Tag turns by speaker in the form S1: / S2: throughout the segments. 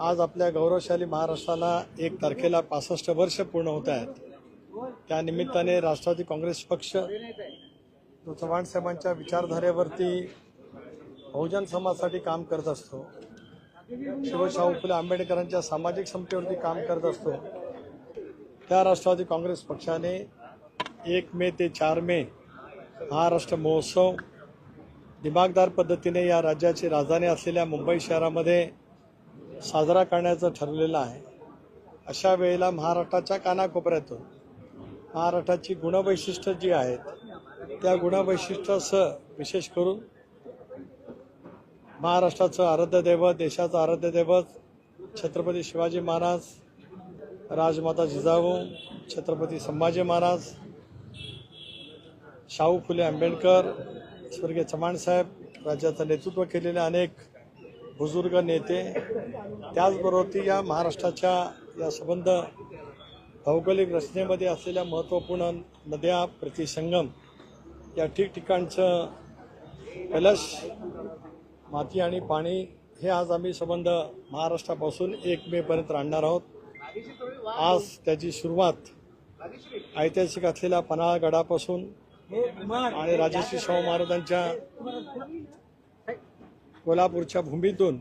S1: आज आपल्या गौरवशाली महाराष्ट्राला एक तारखेला पासष्ट वर्ष पूर्ण होत आहेत. त्यानिमित्ताने राष्ट्रवादी काँग्रेस पक्ष जो चव्हाण साहेबांच्या विचारधारेवरती बहुजन समाजासाठी काम करत असतो. शिवशाहू फुले आंबेडकरांच्या सामाजिक समतेवरती काम करत असतो. त्या राष्ट्रवादी काँग्रेस पक्षाने एक मे ते चार मे महाराष्ट्र महोत्सव दिमागदार पद्धतीने या राज्याची राजधानी असलेल्या मुंबई शहरामध्ये साजरा करण्याचं ठरलेलं आहे. अशा वेळेला महाराष्ट्राच्या कानाकोपऱ्यातून महाराष्ट्राची गुणवैशिष्ट्य जी आहेत त्या गुणवैशिष्ट्यासह विशेष करून महाराष्ट्राचं आराध्य दैवत देशाचं आराध्य दैवत छत्रपती शिवाजी महाराज राजमाता जिजाऊ छत्रपती संभाजी महाराज शाहू फुले आंबेडकर स्वर्गीय चव्हाणसाहेब राज्याचं नेतृत्व केलेले अनेक बुजुर्ग नेते त्याचबरोबर ती या महाराष्ट्राच्या या संबंध भौगोलिक रचनेमध्ये असलेल्या महत्त्वपूर्ण नद्या प्रतिसंगम या ठिकठिकाणचं कलश माती आणि पाणी हे आज आम्ही संबंध महाराष्ट्रापासून एक मेपर्यंत आणणार आहोत. आज त्याची सुरुवात ऐतिहासिक असलेल्या पन्हाळा गडापासून आणि राजश्री शाहू महाराजांच्या कोल्हापूरच्या भूमीतून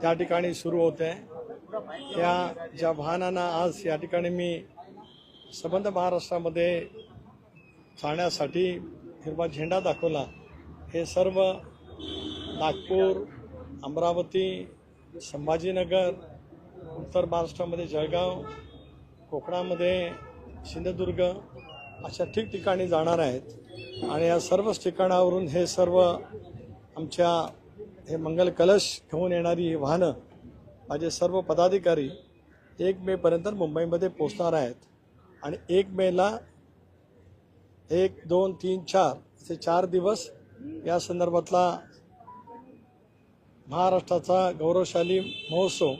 S1: त्या ठिकाणी सुरू होते. या ज्या वाहनांना आज या ठिकाणी मी संबंध महाराष्ट्रामध्ये जाण्यासाठी हिरवा झेंडा दाखवला हे सर्व नागपूर अमरावती संभाजीनगर उत्तर महाराष्ट्रामध्ये जळगाव कोकणामध्ये सिंधुदुर्ग अशा ठिकठिकाणी जाणार आहेत. आणि या सर्वच ठिकाणावरून हे सर्व आमच्या हे मंगल कलश घेऊन येणारी ही वाहनं माझे सर्व पदाधिकारी एक मेपर्यंत मुंबईमध्ये पोचणार आहेत. आणि एक मेला एक दोन तीन चार असे चार दिवस या संदर्भातला महाराष्ट्राचा गौरवशाली महोत्सव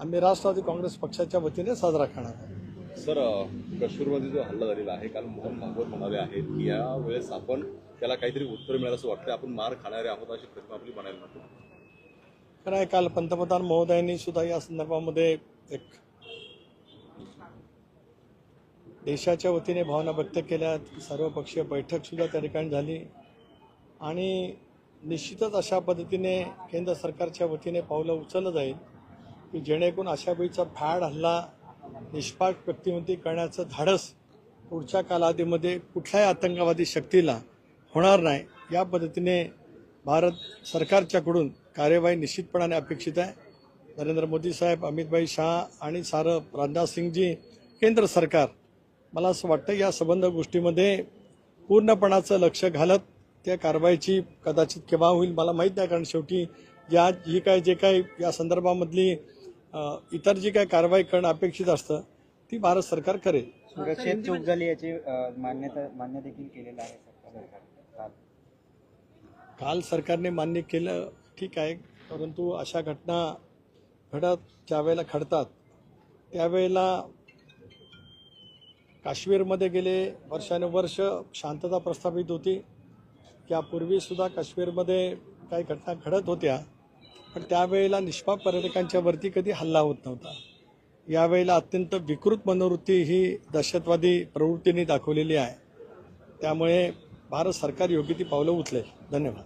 S1: आम्ही राष्ट्रवादी काँग्रेस पक्षाच्या वतीने साजरा करणार आहोत.
S2: सर अ, काश्मीरमध्ये जो हल्ला झालेला आहे काल मोहन भागवत म्हणाले आहेत की या वेळेस आपण त्याला काहीतरी उत्तर मिळालं असं वाटतं आपण मार खाणारे आहोत अशी प्रतिमा आपली म्हणायला नको
S1: खरं आहे काल पंतप्रधान महोदयांनी सुद्धा या संदर्भामध्ये एक देशाच्या वतीने भावना व्यक्त केल्या. सर्वपक्षीय बैठक सुद्धा त्या ठिकाणी झाली. आणि निश्चितच अशा पद्धतीने केंद्र सरकारच्या वतीने पावलं उचललं जाईल की जेणेकरून अशा वेळीचा फॅड हल्ला निष्पाप व्यक्तिमत्व करण्याचं धाडस पुढच्या कालावधीमध्ये कुठल्याही आतंकवादी शक्तीला होणार नाही. या पद्धतीने भारत सरकारच्याकडून कार्यवाही निश्चितपणाने अपेक्षित आहे. नरेंद्र मोदी साहेब अमितभाई शाह आणि सारं राजनाथ सिंगजी केंद्र सरकार. मला असं वाटतं या संबंध गोष्टीमध्ये पूर्णपणाचं लक्ष घालत त्या कारवाईची कदाचित केव्हा होईल मला माहीत नाही. कारण शेवटी या जी काय जे काही या संदर्भामधली इतर जी काही कारवाई करणं अपेक्षित असतं ती भारत सरकार करेल.
S3: सुरक्षेत चूक झाली याची मान्यता मान्य देखील केलेलं आहे सरकार काल.
S1: काल सरकारने मान्य केलं ठीक आहे परंतु अशा घटना घडत ज्यावेळेला घडतात त्यावेळेला काश्मीरमध्ये गेले वर्षानुवर्ष शांतता प्रस्थापित होती. यापूर्वीसुद्धा काश्मीरमध्ये काही घटना घडत होत्या. पण त्यावेळेला निष्पाप पर्यटकांच्या वरती कधी हल्ला होत नव्हता. यावेळेला अत्यंत विकृत मनोवृत्ती ही दहशतवादी प्रवृत्तीने दाखवलेली आहे. त्यामुळे भारत सरकार योग्य ती पावलं उचलेल. धन्यवाद.